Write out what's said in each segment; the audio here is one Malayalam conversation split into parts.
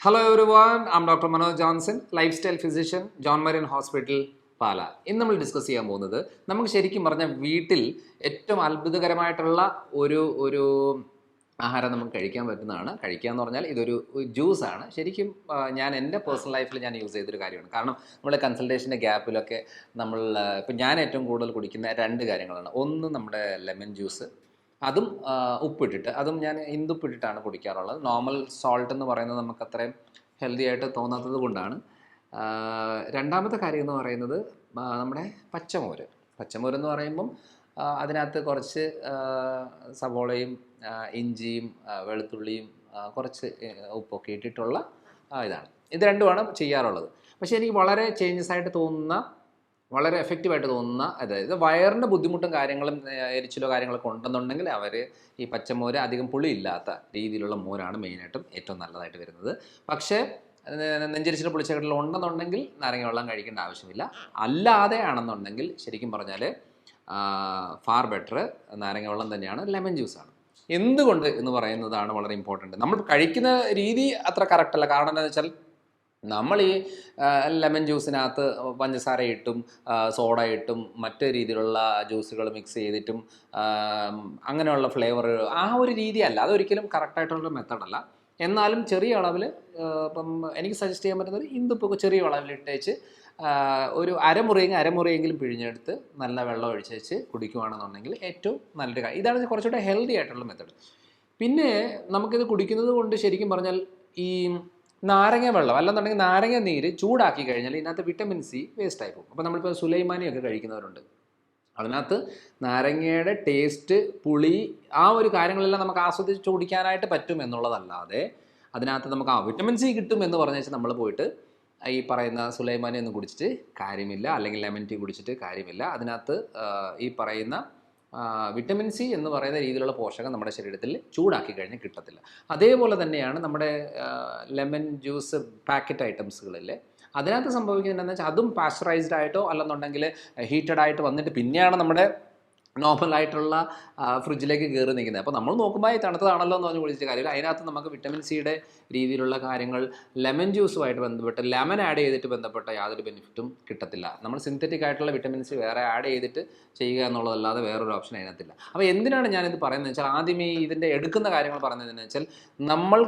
Hello everyone am doctor Manoj Johnson lifestyle physician John Marian hospital Pala ഇന്ന് നമ്മൾ ഡിസ്കസ് ചെയ്യാൻ പോകുന്നത് നമുക്ക് ശരിക്കും പറഞ്ഞാൽ വീട്ടിൽ ഏറ്റവും അത്ഭുതകരമായിട്ടുള്ള ഒരു ഒരു ആഹാരം നമുക്ക് കഴിക്കാൻ പറ്റുന്നതാണ്. കഴിക്കുക എന്ന് പറഞ്ഞാൽ ഇതൊരു ജ്യൂസാണ് ശരിക്കും ഞാൻ എന്റെ പേഴ്സണൽ ലൈഫിൽ ഞാൻ യൂസ് ചെയ്തൊരു കാര്യമാണ്. കാരണം നമ്മൾ കൺസൾട്ടേഷന്റെ ഗ്യാപ്പിലൊക്കെ നമ്മൾ ഇപ്പം ഞാൻ ഏറ്റവും കൂടുതൽ കുടിക്കുന്ന രണ്ട് കാര്യങ്ങളാണ്. ഒന്ന് നമ്മുടെ ലെമൺ ജ്യൂസ് അതും ഉപ്പിട്ടിട്ട് അതും ഞാൻ ഹിന്ദുപ്പിട്ടിട്ടാണ് കുടിക്കാറുള്ളത്. നോർമൽ സോൾട്ട് എന്ന് പറയുന്നത് നമുക്ക് അത്രയും ഹെൽത്തി ആയിട്ട് തോന്നാത്തത് കൊണ്ടാണ്. രണ്ടാമത്തെ കാര്യം എന്ന് പറയുന്നത് നമ്മുടെ പച്ചമോര്. പച്ചമോര് എന്ന് പറയുമ്പം അതിനകത്ത് കുറച്ച് സവോളയും ഇഞ്ചിയും വെളുത്തുള്ളിയും കുറച്ച് ഉപ്പൊക്കെ ഇട്ടിട്ടുള്ള ഇതാണ്. ഇത് രണ്ടുമാണ് ചെയ്യാറുള്ളത്. പക്ഷേ എനിക്ക് വളരെ ചേഞ്ചസ് ആയിട്ട് തോന്നുന്ന വളരെ എഫക്റ്റീവായിട്ട് തോന്നുന്ന അതായത് വയറിന്റെ ബുദ്ധിമുട്ടും കാര്യങ്ങളും എരിച്ചിലോ കാര്യങ്ങളൊക്കെ ഉണ്ടെന്നുണ്ടെങ്കിൽ അവർ ഈ പച്ചമോര് അധികം പുളിയില്ലാത്ത രീതിയിലുള്ള മോരാണ് മെയിനായിട്ടും ഏറ്റവും നല്ലതായിട്ട് വരുന്നത്. പക്ഷേ നെഞ്ചരിച്ചിൽ പുളിച്ചകട്ടിൽ ഉണ്ടെന്നുണ്ടെങ്കിൽ നാരങ്ങ വെള്ളം കഴിക്കേണ്ട ആവശ്യമില്ല. അല്ലാതെ ആണെന്നുണ്ടെങ്കിൽ ശരിക്കും പറഞ്ഞാൽ ഫാർ ബെറ്റർ നാരങ്ങ വെള്ളം തന്നെയാണ് ലെമൺ ജ്യൂസാണ് എന്തുകൊണ്ട് എന്ന് പറയുന്നതാണ് വളരെ ഇമ്പോർട്ടന്റ് നമ്മൾ കഴിക്കുന്ന രീതി അത്ര കറക്റ്റല്ല കാരണം എന്താണെന്ന് വെച്ചാൽ നമ്മൾ ഈ ലെമൺ ജ്യൂസിനകത്ത് പഞ്ചസാര ഇട്ടും സോഡ ഇട്ടും മറ്റ് രീതിയിലുള്ള ജ്യൂസുകൾ മിക്സ് ചെയ്തിട്ടും അങ്ങനെയുള്ള ഫ്ലേവർ ആ ഒരു രീതിയല്ല. അതൊരിക്കലും കറക്റ്റായിട്ടുള്ള മെത്തഡല്ല എന്നാലും ചെറിയ അളവിൽ ഇപ്പം എനിക്ക് സജസ്റ്റ് ചെയ്യാൻ പറ്റുന്നത് ഇന്ദുപ്പൊക്കെ ചെറിയ അളവിൽ ഇട്ടേച്ച് ഒരു അരമുറിയെങ്കിൽ അരമുറിയെങ്കിലും പിഴിഞ്ഞെടുത്ത് നല്ല വെള്ളം ഒഴിച്ചേച്ച് കുടിക്കുകയാണെന്നുണ്ടെങ്കിൽ ഏറ്റവും നല്ലൊരു കാര്യം ഇതാണ് കുറച്ചുകൂടെ ഹെൽത്തി ആയിട്ടുള്ള മെത്തേഡ് പിന്നെ നമുക്കിത് കുടിക്കുന്നത് കൊണ്ട് ശരിക്കും പറഞ്ഞാൽ ഈ നാരങ്ങ വെള്ളം അല്ലെന്നുണ്ടെങ്കിൽ നാരങ്ങ നീര് ചൂടാക്കി കഴിഞ്ഞാൽ ഇതിനകത്ത് വിറ്റമിൻ സി വേസ്റ്റ് ആയി പോകും. അപ്പോൾ നമ്മളിപ്പോൾ സുലൈമാനിയൊക്കെ കഴിക്കുന്നവരുണ്ട്. അതിനകത്ത് നാരങ്ങയുടെ ടേസ്റ്റ് പുളി ആ ഒരു കാര്യങ്ങളെല്ലാം നമുക്ക് ആസ്വദിച്ച് കുടിക്കാനായിട്ട് പറ്റും എന്നുള്ളതല്ലാതെ അതിനകത്ത് നമുക്ക് ആ വിറ്റമിൻ സി കിട്ടും എന്ന് പറഞ്ഞേച്ച് നമ്മൾ പോയിട്ട് ഈ പറയുന്ന സുലൈമാനി ഒന്നും കുടിച്ചിട്ട് കാര്യമില്ല. അല്ലെങ്കിൽ ലെമൺ ടീ കുടിച്ചിട്ട് കാര്യമില്ല. അതിനകത്ത് ഈ പറയുന്ന വിറ്റമിൻ സി എന്ന് പറയുന്ന രീതിയിലുള്ള പോഷകം നമ്മുടെ ശരീരത്തിൽ ചൂടാക്കി കഴിഞ്ഞാൽ കിട്ടത്തില്ല. അതേപോലെ തന്നെയാണ് നമ്മുടെ ലെമൺ ജ്യൂസ് പാക്കറ്റ് ഐറ്റംസുകളിൽ അതിനകത്ത് സംഭവിക്കുന്നത് എന്താണെന്ന് വെച്ചാൽ അതും പാസ്ചറൈസ്ഡ് ആയിട്ടോ അല്ലെന്നുണ്ടെങ്കിൽ ഹീറ്റഡ് ആയിട്ട് വന്നിട്ട് പിന്നെയാണ് നമ്മുടെ നോർമൽ ആയിട്ടുള്ള ഫ്രിഡ്ജിലേക്ക് കയറി നിൽക്കുന്നത്. അപ്പോൾ നമ്മൾ നോക്കുമ്പോൾ തണുത്തതാണല്ലോ എന്ന് പറഞ്ഞ് വിളിച്ചിട്ട് കാര്യമില്ല. അതിനകത്ത് നമുക്ക് വിറ്റമിൻ സിയുടെ രീതിയിലുള്ള കാര്യങ്ങൾ ലെമൺ ജ്യൂസുമായിട്ട് ബന്ധപ്പെട്ട് ലെമൺ ആഡ് ചെയ്തിട്ട് ബന്ധപ്പെട്ട യാതൊരു ബെനിഫിറ്റും കിട്ടത്തില്ല. നമ്മൾ സിന്തറ്റിക് ആയിട്ടുള്ള വിറ്റമിൻ സി വേറെ ആഡ് ചെയ്തിട്ട് ചെയ്യുക എന്നുള്ളതല്ലാതെ വേറൊരു ഓപ്ഷൻ അതിനകത്തില്ല. അപ്പോൾ എന്തിനാണ് ഞാനിത് പറയുന്നത് വെച്ചാൽ ആദ്യമേ ഇതിന്റെ എടുക്കുന്ന കാര്യങ്ങൾ പറയുന്നതെന്ന് വെച്ചാൽ നമ്മൾ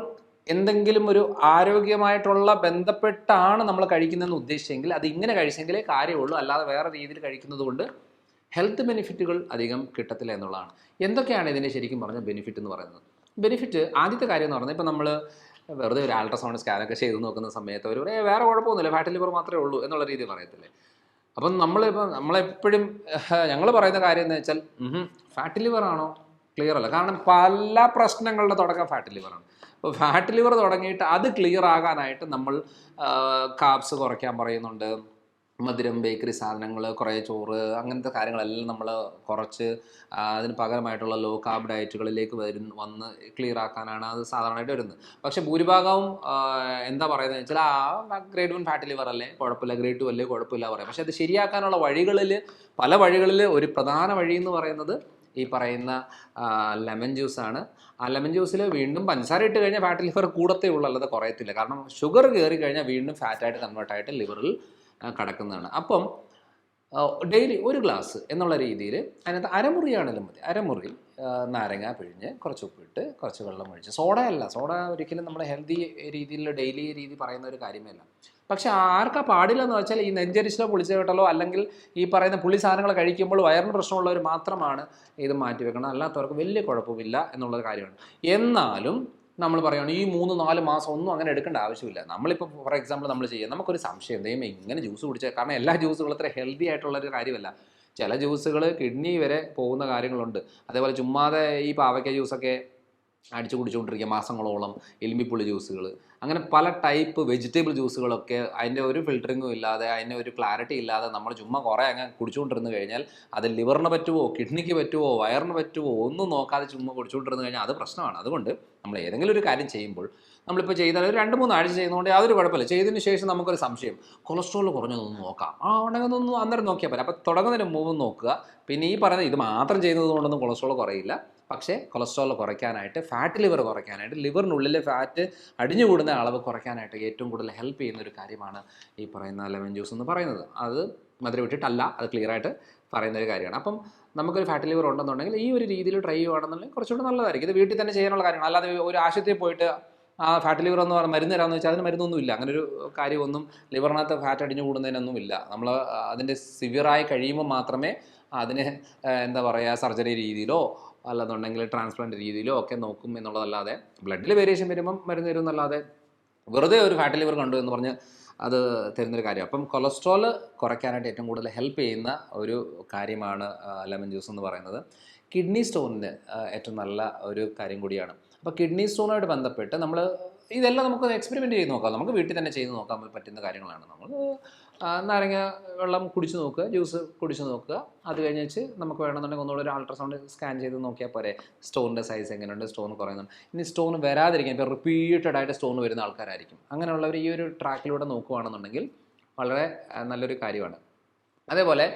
എന്തെങ്കിലും ഒരു ആരോഗ്യമായിട്ടുള്ള ബന്ധപ്പെട്ടാണ് നമ്മൾ കഴിക്കുന്നതെന്ന് ഉദ്ദേശിച്ചെങ്കിൽ അത് ഇങ്ങനെ കഴിച്ചെങ്കിലേ കാര്യമുള്ളൂ. അല്ലാതെ വേറെ രീതിയിൽ കഴിക്കുന്നത് കൊണ്ട് ഹെൽത്ത് ബെനിഫിറ്റുകൾ അധികം കിട്ടത്തില്ല എന്നുള്ളതാണ്. എന്തൊക്കെയാണ് ഇതിന്റെ ശരിക്കും പറഞ്ഞ ബെനിഫിറ്റ് എന്ന് പറയുന്നത്? ബെനിഫിറ്റ് ആദ്യത്തെ കാര്യം എന്ന് പറഞ്ഞാൽ ഇപ്പം നമ്മൾ വെറുതെ ഒരു അൾട്രാസൗണ്ട് സ്കാനൊക്കെ ചെയ്ത് നോക്കുന്ന സമയത്ത് ഒരു വേറെ കുഴപ്പമൊന്നുമില്ല ഫാറ്റ് ലിവർ മാത്രമേ ഉള്ളൂ എന്നുള്ള രീതി പറയത്തില്ലേ? അപ്പം നമ്മളിപ്പോൾ നമ്മളെപ്പോഴും ഞങ്ങൾ പറയുന്ന കാര്യം എന്ന് വെച്ചാൽ ഫാറ്റ് ലിവർ ആണോ? ക്ലിയർ അല്ല. കാരണം പല പ്രശ്നങ്ങളുടെ തുടക്കം ഫാറ്റ് ലിവറാണ് അപ്പോൾ ഫാറ്റ് ലിവർ തുടങ്ങിയിട്ട് അത് ക്ലിയർ ആകാനായിട്ട് നമ്മൾ കാപ്സ് കുറയ്ക്കാൻ പറയുന്നുണ്ട്. മധുരം ബേക്കറി സാധനങ്ങൾ കുറേ ചോറ് അങ്ങനത്തെ കാര്യങ്ങളെല്ലാം നമ്മൾ കുറച്ച് അതിന് പകരമായിട്ടുള്ള ലോ കാർബ് ഡയറ്റുകളിലേക്ക് വരും വന്ന് ക്ലിയർ ആക്കാനാണ് അത് സാധാരണയായിട്ട് വരുന്നത്. പക്ഷേ ഭൂരിഭാഗവും എന്താ പറയുന്നത് വെച്ചാൽ ആ ഗ്രേഡ് വൺ ഫാറ്റ് ലിവർ അല്ലേ കുഴപ്പമില്ല ഗ്രേഡ് ടു അല്ലേ കുഴപ്പമില്ല പറയാം. പക്ഷേ അത് ശരിയാക്കാനുള്ള വഴികളിൽ പല വഴികളിൽ ഒരു പ്രധാന വഴി എന്ന് പറയുന്നത് ഈ പറയുന്ന ലെമൺ ജ്യൂസാണ് ആ ലെമൺ ജ്യൂസിൽ വീണ്ടും പഞ്ചസാര ഇട്ട് കഴിഞ്ഞാൽ ഫാറ്റ് ലിവർ കൂടത്തേ ഉള്ളൂ അല്ലാതെ കുറയത്തില്ല. കാരണം ഷുഗർ കയറി കഴിഞ്ഞാൽ വീണ്ടും ഫാറ്റായിട്ട് കൺവേർട്ടായിട്ട് ലിവറിൽ കിടക്കുന്നതാണ്. അപ്പം ഡെയിലി ഒരു ഗ്ലാസ് എന്നുള്ള രീതിയിൽ അതിനകത്ത് അരമുറിയാണെങ്കിലും മതി. അരമുറി നാരങ്ങ പിഴിഞ്ഞ് കുറച്ച് ഉപ്പിട്ട് കുറച്ച് വെള്ളം ഒഴിച്ച്. സോഡ അല്ല സോഡ ഒരിക്കലും നമ്മുടെ ഹെൽത്തി രീതിയിൽ ഡെയിലി രീതി പറയുന്ന ഒരു കാര്യമേ അല്ല പക്ഷെ ആർക്കാ പാടില്ലെന്ന് വെച്ചാൽ ഈ നെഞ്ചരിച്ചിലോ പുളിച്ചേട്ടലോ അല്ലെങ്കിൽ ഈ പറയുന്ന പുളി സാധനങ്ങൾ കഴിക്കുമ്പോൾ വയറിന് പ്രശ്നമുള്ളവർ മാത്രമാണ് ഇത് മാറ്റി വെക്കണം അല്ലാത്തവർക്ക് വലിയ കുഴപ്പമില്ല എന്നുള്ളൊരു കാര്യമാണ്. എന്നാലും നമ്മൾ പറയുകയാണ് ഈ മൂന്ന് നാല് മാസം ഒന്നും അങ്ങനെ എടുക്കേണ്ട ആവശ്യമില്ല. നമ്മളിപ്പോൾ ഫോർ എക്സാമ്പിൾ നമ്മൾ ചെയ്യുക നമുക്കൊരു സംശയം ദൈവം ഇങ്ങനെ ജ്യൂസ് കുടിച്ചാൽ കാരണം എല്ലാ ജ്യൂസുകളും അത്ര ഹെൽത്തി ആയിട്ടുള്ളൊരു കാര്യമല്ല. ചില ജ്യൂസുകൾ കിഡ്നി വരെ പോകുന്ന കാര്യങ്ങളുണ്ട്. അതേപോലെ ചുമ്മാതെ ഈ പാവയ്ക്ക ജ്യൂസൊക്കെ അടിച്ചു കുടിച്ചുകൊണ്ടിരിക്കുക മാസങ്ങളോളം എലുമ്പിപ്പുള്ളി ജ്യൂസുകൾ അങ്ങനെ പല ടൈപ്പ് വെജിറ്റബിൾ ജ്യൂസുകളൊക്കെ അതിന്റെ ഒരു ഫിൽറ്ററിങ്ങും ഇല്ലാതെ അതിന്റെ ഒരു ക്ലാരിറ്റി ഇല്ലാതെ നമ്മൾ ചുമ്മാ കുറേ അങ്ങ് കുടിച്ചുകൊണ്ടിരുന്ന് കഴിഞ്ഞാൽ അത് ലിവറിന് പറ്റുമോ കിഡ്നിക്ക് പറ്റുമോ വയറിന് പറ്റുമോ ഒന്നും നോക്കാതെ ചുമ്മാ കുടിച്ചുകൊണ്ടിരുന്ന് കഴിഞ്ഞാൽ അത് പ്രശ്നമാണ്. അതുകൊണ്ട് നമ്മൾ ഏതെങ്കിലും ഒരു കാര്യം ചെയ്യുമ്പോൾ നമ്മളിപ്പോൾ ചെയ്താൽ ഒരു രണ്ട് മൂന്ന് ആഴ്ച ചെയ്യുന്നതുകൊണ്ട് യാതൊരു കുഴപ്പമില്ല. ചെയ്തതിന് ശേഷം നമുക്കൊരു സംശയം കൊളസ്ട്രോൾ കുറഞ്ഞതൊന്ന് നോക്കാം. ആ ഉണ്ടെങ്കിൽ ഒന്ന് അന്നേരം നോക്കിയാൽ പറ്റും അപ്പോൾ തുടങ്ങുന്നതിന് മുമ്പ് നോക്കുക. പിന്നെ ഈ പറയുന്നത് ഇത് മാത്രം ചെയ്യുന്നത് കൊണ്ടൊന്നും കൊളസ്ട്രോൾ കുറയില്ല. പക്ഷേ കൊളസ്ട്രോൾ കുറയ്ക്കാനായിട്ട് ഫാറ്റ് ലിവർ കുറയ്ക്കാനായിട്ട് ലിവറിനുള്ളിലെ ഫാറ്റ് അടിഞ്ഞു കൂടുന്ന അളവ് കുറയ്ക്കാനായിട്ട് ഏറ്റവും കൂടുതൽ ഹെൽപ്പ് ചെയ്യുന്ന ഒരു കാര്യമാണ് ഈ പറയുന്ന ലെമൺ ജ്യൂസ് എന്ന് പറയുന്നത്. അത് മധുരം വിട്ടിട്ടല്ല അത് ക്ലിയർ ആയിട്ട് പറയുന്ന ഒരു കാര്യമാണ്. അപ്പം നമുക്കൊരു ഫാറ്റ് ലിവർ ഉണ്ടെന്നുണ്ടെങ്കിൽ ഈ ഒരു രീതിയിൽ ട്രൈ ചെയ്യുകയാണെന്നുണ്ടെങ്കിൽ കുറച്ചുകൂടി നല്ലതായിരിക്കും. ഇത് വീട്ടിൽ തന്നെ ചെയ്യാനുള്ള കാര്യമാണ് അല്ലാതെ ഒരു ആശുപത്രിയിൽ പോയിട്ട് ആ ഫാറ്റ് ലിവർ എന്ന് പറഞ്ഞാൽ മരുന്ന് തരാമെന്ന് വെച്ചാൽ അതിന് മരുന്നൊന്നുമില്ല. അങ്ങനെ ഒരു കാര്യമൊന്നും ലിവറിനകത്ത് ഫാറ്റ് അടിഞ്ഞു കൂടുന്നതിനൊന്നും ഇല്ല നമ്മൾ അതിന്റെ സിവിയറായി കഴിയുമ്പോൾ മാത്രമേ അതിന് എന്താ പറയുക സർജറി രീതിയിലോ അല്ലെന്നുണ്ടെങ്കിൽ ട്രാൻസ്പ്ലാന്റ് രീതിയിലോ ഒക്കെ നോക്കും എന്നുള്ളതല്ലാതെ ബ്ലഡിൽ വേരിയേഷൻ വരുമ്പം മരുന്ന് തരും എന്നല്ലാതെ വെറുതെ ഒരു ഫാറ്റ് ലിവർ കണ്ടു എന്ന് പറഞ്ഞ് അത് തരുന്നൊരു കാര്യം. അപ്പം കൊളസ്ട്രോൾ കുറയ്ക്കാനായിട്ട് ഏറ്റവും കൂടുതൽ ഹെൽപ്പ് ചെയ്യുന്ന ഒരു കാര്യമാണ് ലെമൺ ജ്യൂസ് എന്ന് പറയുന്നത്. കിഡ്നി സ്റ്റോണിന് ഏറ്റവും നല്ല ഒരു കാര്യം കൂടിയാണ്. അപ്പോൾ കിഡ്നി സ്റ്റോണുമായിട്ട് ബന്ധപ്പെട്ട് നമ്മൾ ഇതെല്ലാം നമുക്ക് എക്സ്പെരിമെന്റ് ചെയ്ത് നോക്കാം. നമുക്ക് വീട്ടിൽ തന്നെ ചെയ്ത് നോക്കാൻ പറ്റുന്ന കാര്യങ്ങളാണ് നമ്മൾ നാരങ്ങ വെള്ളം കുടിച്ച് നോക്കുക ജ്യൂസ് കുടിച്ച് നോക്കുക. അത് കഴിഞ്ഞിട്ട് നമുക്ക് വേണമെന്നുണ്ടെങ്കിൽ ഒന്നുകൂടെ ഒരു അൾട്രാസൗണ്ട് സ്കാൻ ചെയ്ത് നോക്കിയാൽ പോരെ. സ്റ്റോണിന്റെ സൈസ് എങ്ങനെയുണ്ട്? സ്റ്റോൺ കുറയുന്നുണ്ട്. ഇനി സ്റ്റോൺ വരാതിരിക്കാൻ ഇപ്പോൾ റിപ്പീറ്റഡ് ആയിട്ട് സ്റ്റോൺ വരുന്ന ആൾക്കാരായിരിക്കും. അങ്ങനെയുള്ളവർ ഈ ഒരു ട്രാക്കിലൂടെ നോക്കുകയാണെന്നുണ്ടെങ്കിൽ വളരെ നല്ലൊരു കാര്യമാണ്. അതേപോലെ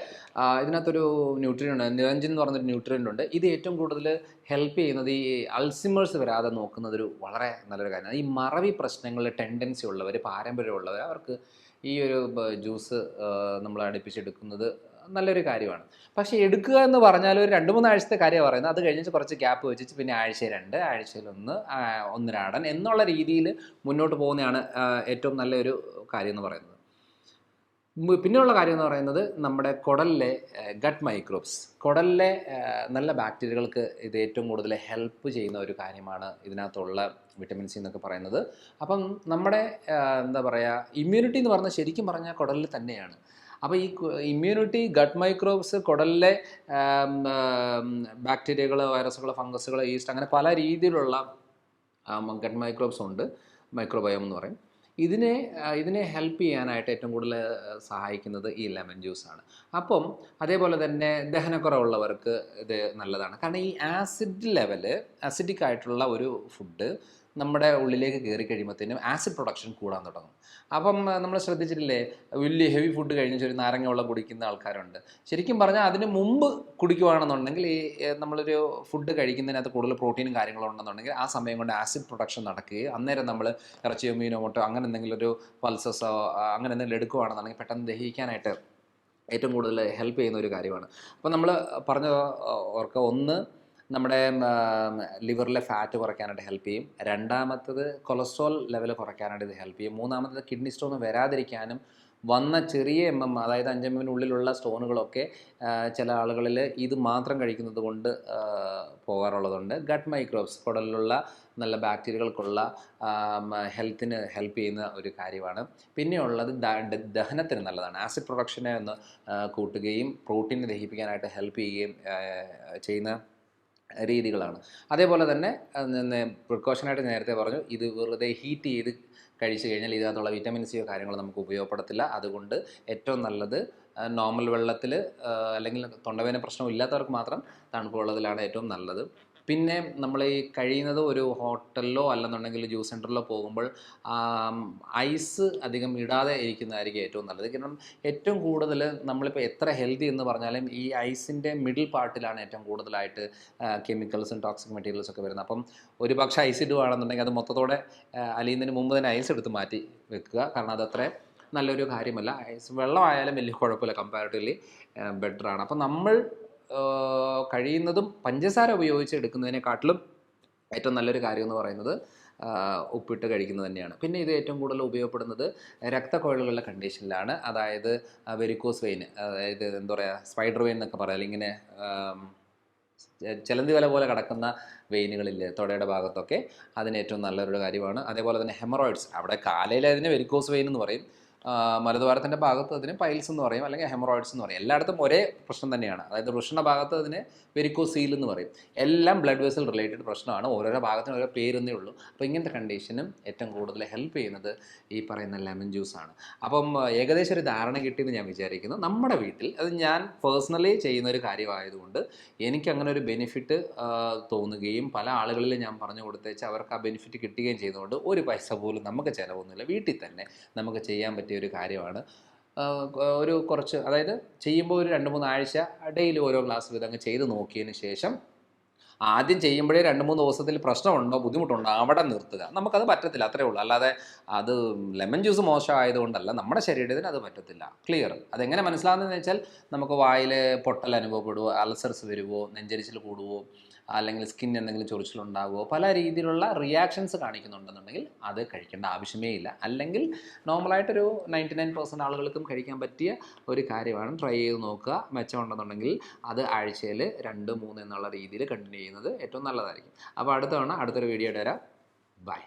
ഇതിനകത്തൊരു ന്യൂട്രിയൻ ഉണ്ട് നിരഞ്ജൻ എന്ന് പറഞ്ഞൊരു ന്യൂട്രിയൻ ഉണ്ട്. ഇത് ഏറ്റവും കൂടുതൽ ഹെൽപ്പ് ചെയ്യുന്നത് ഈ അൾസിമേഴ്സ് വരാതെ നോക്കുന്നതൊരു വളരെ നല്ലൊരു കാര്യമാണ്. ഈ മറവി പ്രശ്നങ്ങളിൽ ടെൻഡൻസി ഉള്ളവർ പാരമ്പര്യമുള്ളവർ അവർക്ക് ഈ ഒരു ജ്യൂസ് നമ്മൾ അടുപ്പിച്ചെടുക്കുന്നത് നല്ലൊരു കാര്യമാണ്. പക്ഷേ എടുക്കുക എന്ന് പറഞ്ഞാൽ ഒരു രണ്ട് മൂന്ന് ആഴ്ചത്തെ കാര്യമാണ് പറയുന്നത്. അത് കഴിഞ്ഞിട്ട് കുറച്ച് ഗ്യാപ്പ് വെച്ചിട്ട് പിന്നെ ആഴ്ച രണ്ട് ആഴ്ചയിൽ ഒന്ന് ആ, ഒന്നരാടൻ എന്നുള്ള രീതിയിൽ മുന്നോട്ട് പോകുന്നതാണ് ഏറ്റവും നല്ലൊരു കാര്യം എന്ന് പറയുന്നത്. പിന്നെയുള്ള കാര്യം എന്ന് പറയുന്നത് നമ്മുടെ കുടലിലെ ഗട്ട് മൈക്രോബ്സ് കുടലിലെ നല്ല ബാക്ടീരിയകൾക്ക് ഇത് ഏറ്റവും കൂടുതൽ ഹെൽപ്പ് ചെയ്യുന്ന ഒരു കാര്യമാണ് ഇതിനകത്തുള്ള വിറ്റമിൻ സി എന്നൊക്കെ പറയുന്നത്. അപ്പം നമ്മുടെ എന്താ പറയുക ഇമ്മ്യൂണിറ്റി എന്ന് പറഞ്ഞാൽ ശരിക്കും പറഞ്ഞാൽ കുടലിൽ തന്നെയാണ്. അപ്പോൾ ഈ ഇമ്മ്യൂണിറ്റി ഗട്ട് മൈക്രോബ്സ് കുടലിലെ ബാക്ടീരിയകൾ വൈറസുകൾ ഫംഗസുകൾ ഈസ്റ്റ് അങ്ങനെ പല രീതിയിലുള്ള ഗട്ട് മൈക്രോബ്സ് ഉണ്ട്. മൈക്രോബയോം എന്ന് പറയും. ഇതിനെ ഇതിനെ ഹെൽപ്പ് ചെയ്യാനായിട്ട് ഏറ്റവും കൂടുതൽ സഹായിക്കുന്നത് ഈ ലെമൺ ജ്യൂസാണ് അപ്പം അതേപോലെ തന്നെ ദഹനക്കുറവുള്ളവർക്ക് ഇത് നല്ലതാണ്. കാരണം ഈ ആസിഡ് ലെവൽ അസിഡിക് ആയിട്ടുള്ള ഒരു ഫുഡ് നമ്മുടെ ഉള്ളിലേക്ക് കയറി കഴിയുമ്പോഴത്തേനും ആസിഡ് പ്രൊഡക്ഷൻ കൂടാൻ തുടങ്ങും. അപ്പം നമ്മൾ ശ്രദ്ധിച്ചിട്ടില്ലേ? വലിയ ഹെവി ഫുഡ് കഴിഞ്ഞ് ഒരു നാരങ്ങ വെള്ളം കുടിക്കുന്ന ആൾക്കാരുണ്ട്. ശരിക്കും പറഞ്ഞാൽ അതിന് മുമ്പ് കുടിക്കുകയാണെന്നുണ്ടെങ്കിൽ ഈ നമ്മളൊരു ഫുഡ് കഴിക്കുന്നതിനകത്ത് കൂടുതൽ പ്രോട്ടീനും കാര്യങ്ങളും ഉണ്ടെന്നുണ്ടെങ്കിൽ ആ സമയം കൊണ്ട് ആസിഡ് പ്രൊഡക്ഷൻ നടക്കുകയും അന്നേരം നമ്മൾ ഇറച്ചിയോ മീനോ മുട്ടോ അങ്ങനെ എന്തെങ്കിലും ഒരു പൾസസോ അങ്ങനെ എന്തെങ്കിലും എടുക്കുകയാണെന്നുണ്ടെങ്കിൽ പെട്ടെന്ന് ദഹിക്കാനായിട്ട് ഏറ്റവും കൂടുതൽ ഹെൽപ്പ് ചെയ്യുന്ന ഒരു കാര്യമാണ്. അപ്പോൾ നമ്മൾ പറഞ്ഞ ഓർക്കുക. ഒന്ന് നമ്മുടെ ലിവറിലെ ഫാറ്റ് കുറയ്ക്കാനായിട്ട് ഹെൽപ്പ് ചെയ്യും. രണ്ടാമത്തത് കൊളസ്ട്രോൾ ലെവൽ കുറയ്ക്കാനായിട്ട് ഇത് ഹെൽപ്പ് ചെയ്യും. മൂന്നാമത്തത് കിഡ്നി സ്റ്റോൺ വരാതിരിക്കാനും വന്ന ചെറിയ എം എം അതായത് അഞ്ച് എം എമ്മിനുള്ളിലുള്ള സ്റ്റോണുകളൊക്കെ ചില ആളുകളിൽ ഇത് മാത്രം കഴിക്കുന്നത് കൊണ്ട് പോകാറുള്ളതുണ്ട്. ഗട്ട് മൈക്രോബ്സ് കുടലിലുള്ള നല്ല ബാക്ടീരിയകൾക്കുള്ള ഹെൽത്തിന് ഹെൽപ്പ് ചെയ്യുന്ന ഒരു കാര്യമാണ്. പിന്നെയുള്ളത് ദ- ദ- ദഹനത്തിന് നല്ലതാണ്. ആസിഡ് പ്രൊഡക്ഷനെ ഒന്ന് കൂട്ടുകയും പ്രോട്ടീനെ ദഹിപ്പിക്കാനായിട്ട് ഹെൽപ്പ് ചെയ്യുകയും ചെയ്യുന്ന രീതികളാണ്. അതേപോലെ തന്നെ പ്രിക്കോഷനായിട്ട് നേരത്തെ പറഞ്ഞു ഇത് വെറുതെ ഹീറ്റ് ചെയ്ത് കഴിച്ചു കഴിഞ്ഞാൽ ഇതിനകത്തുള്ള വിറ്റമിൻ സിയോ കാര്യങ്ങളോ നമുക്ക് ഉപയോഗപ്പെടത്തില്ല. അതുകൊണ്ട് ഏറ്റവും നല്ലത് നോർമൽ വെള്ളത്തിൽ അല്ലെങ്കിൽ തൊണ്ടവേദന പ്രശ്നം ഇല്ലാത്തവർക്ക് മാത്രം തണുപ്പ് വെള്ളത്തിലാണ് ഏറ്റവും നല്ലത്. പിന്നെ നമ്മൾ ഈ കഴിയുന്നത് ഒരു ഹോട്ടലിലോ അല്ലെന്നുണ്ടെങ്കിൽ ജ്യൂസ് സെന്ററിലോ പോകുമ്പോൾ ഐസ് അധികം ഇടാതെ ഇരിക്കുന്നതായിരിക്കും ഏറ്റവും നല്ലത്. കാരണം ഏറ്റവും കൂടുതൽ നമ്മളിപ്പോൾ എത്ര ഹെൽത്തി എന്ന് പറഞ്ഞാലും ഈ ഐസിന്റെ മിഡിൽ പാർട്ടിലാണ് ഏറ്റവും കൂടുതലായിട്ട് കെമിക്കൽസും ടോക്സിക് മെറ്റീരിയൽസും ഒക്കെ വരുന്നത്. അപ്പം ഒരു പക്ഷേ ഐസ് ഇടുകയാണെന്നുണ്ടെങ്കിൽ അത് മൊത്തത്തോടെ അലിയുന്നതിന് മുമ്പ് തന്നെ ഐസ് എടുത്ത് മാറ്റി വെക്കുക. കാരണം അതത്ര നല്ലൊരു കാര്യമല്ല. ഐസ് വെള്ളമായാലും വലിയ കുഴപ്പമില്ല. കമ്പാരിറ്റീവ്ലി ബെറ്ററാണ് ആണ്. അപ്പം നമ്മൾ കഴിയുന്നതും പഞ്ചസാര ഉപയോഗിച്ച് എടുക്കുന്നതിനെക്കാട്ടിലും ഏറ്റവും നല്ലൊരു കാര്യം എന്ന് പറയുന്നത് ഉപ്പിട്ട് കഴിക്കുന്നത് തന്നെയാണ്. പിന്നെ ഇത് ഏറ്റവും കൂടുതൽ ഉപയോഗപ്പെടുന്നത് രക്തക്കൊഴലുകളുടെ കണ്ടീഷനിലാണ് അതായത് വെരിക്കോസ് വെയിൻ അതായത് എന്താ പറയുക സ്പൈഡർ വെയിൻ എന്നൊക്കെ പറയാം. ഇങ്ങനെ ചിലന്തി വില പോലെ കിടക്കുന്ന വെയിനുകളില്ലേ തൊടയുടെ ഭാഗത്തൊക്കെ. അതിന് ഏറ്റവും നല്ലൊരു കാര്യമാണ്. അതേപോലെ തന്നെ ഹെമറോയിഡ്സ് അവിടെ കാലയിൽ അതിന് വെരിക്കോസ് വെയിൻ എന്ന് പറയും. മലദ്വാരത്തിന്റെ ഭാഗത്ത് അതിന് പൈൽസ് എന്ന് പറയും അല്ലെങ്കിൽ ഹെമറോയിഡ്സ് എന്ന് പറയും. എല്ലായിടത്തും ഒരേ പ്രശ്നം തന്നെയാണ്. അതായത് വൃഷണ ഭാഗത്ത് അതിന് വെരിക്കോസീൽ എന്ന് പറയും. എല്ലാം ബ്ലഡ് വെസൽ റിലേറ്റഡ് പ്രശ്നമാണ്. ഓരോരോ ഭാഗത്തിന് ഓരോ പേരെന്നേ ഉള്ളൂ. അപ്പോൾ ഇങ്ങനത്തെ കണ്ടീഷനും ഏറ്റവും കൂടുതൽ ഹെൽപ്പ് ചെയ്യുന്നത് ഈ പറയുന്ന ലെമൺ ജ്യൂസാണ് അപ്പം ഏകദേശം ഒരു ധാരണ കിട്ടിയെന്ന് ഞാൻ വിചാരിക്കുന്നു. നമ്മുടെ വീട്ടിൽ അത് ഞാൻ പേഴ്സണലി ചെയ്യുന്ന ഒരു കാര്യമായതുകൊണ്ട് എനിക്ക് അങ്ങനെ ഒരു ബെനിഫിറ്റ് തോന്നുകയും പല ആളുകളിൽ ഞാൻ പറഞ്ഞു കൊടുത്തേച്ച് അവർക്ക് ആ ബെനിഫിറ്റ് കിട്ടുകയും ചെയ്തുകൊണ്ട് ഒരു പൈസ പോലും നമുക്ക് ചിലവൊന്നുമില്ല. വീട്ടിൽ തന്നെ നമുക്ക് ചെയ്യാൻ പറ്റിയ ഒരു കാര്യമാണ്. ഒരു കുറച്ച് അതായത് ചെയ്യുമ്പോൾ ഒരു രണ്ട് മൂന്ന് ആഴ്ച ഡെയിലി ഓരോ ക്ലാസ് വീതം അങ്ങ് ചെയ്ത് നോക്കിയതിന് ശേഷം ആദ്യം ചെയ്യുമ്പോഴേ രണ്ട് മൂന്ന് ദിവസത്തിൽ പ്രശ്നമുണ്ടോ ബുദ്ധിമുട്ടുണ്ടോ അവിടെ നിർത്തുക. നമുക്കത് പറ്റത്തില്ല അത്രേ ഉള്ളൂ. അല്ലാതെ അത് ലെമൺ ജ്യൂസ് മോശമായതുകൊണ്ടല്ല നമ്മുടെ ശരീരത്തിന് അത് പറ്റത്തില്ല. ക്ലിയർ അതെങ്ങനെ മനസ്സിലാകുന്നതെന്ന് വെച്ചാൽ നമുക്ക് വായിൽ പൊട്ടൽ അനുഭവപ്പെടുവോ അൾസർസ് വരുവോ നെഞ്ചരിച്ചിൽ കൂടുവോ അല്ലെങ്കിൽ സ്കിൻ എന്തെങ്കിലും ചൊറിച്ചിലുണ്ടാകുമോ പല രീതിയിലുള്ള റിയാക്ഷൻസ് കാണിക്കുന്നുണ്ടെന്നുണ്ടെങ്കിൽ അത് കഴിക്കേണ്ട ആവശ്യമേ ഇല്ല. അല്ലെങ്കിൽ നോർമലായിട്ടൊരു നയന്റി നയൻ പെർസെന്റ് ആളുകൾക്കും കഴിക്കാൻ പറ്റിയ ഒരു കാര്യമാണ് ട്രൈ ചെയ്ത് നോക്കുക. മെച്ചമുണ്ടെന്നുണ്ടെങ്കിൽ അത് ആഴ്ചയിൽ രണ്ട് മൂന്ന് എന്നുള്ള രീതിയിൽ കണ്ടിന്യൂ ചെയ്യുന്നത് ഏറ്റവും നല്ലതായിരിക്കും. അപ്പോൾ അടുത്തവണ അടുത്തൊരു വീഡിയോ ഇട്ട് വരാം. ബൈ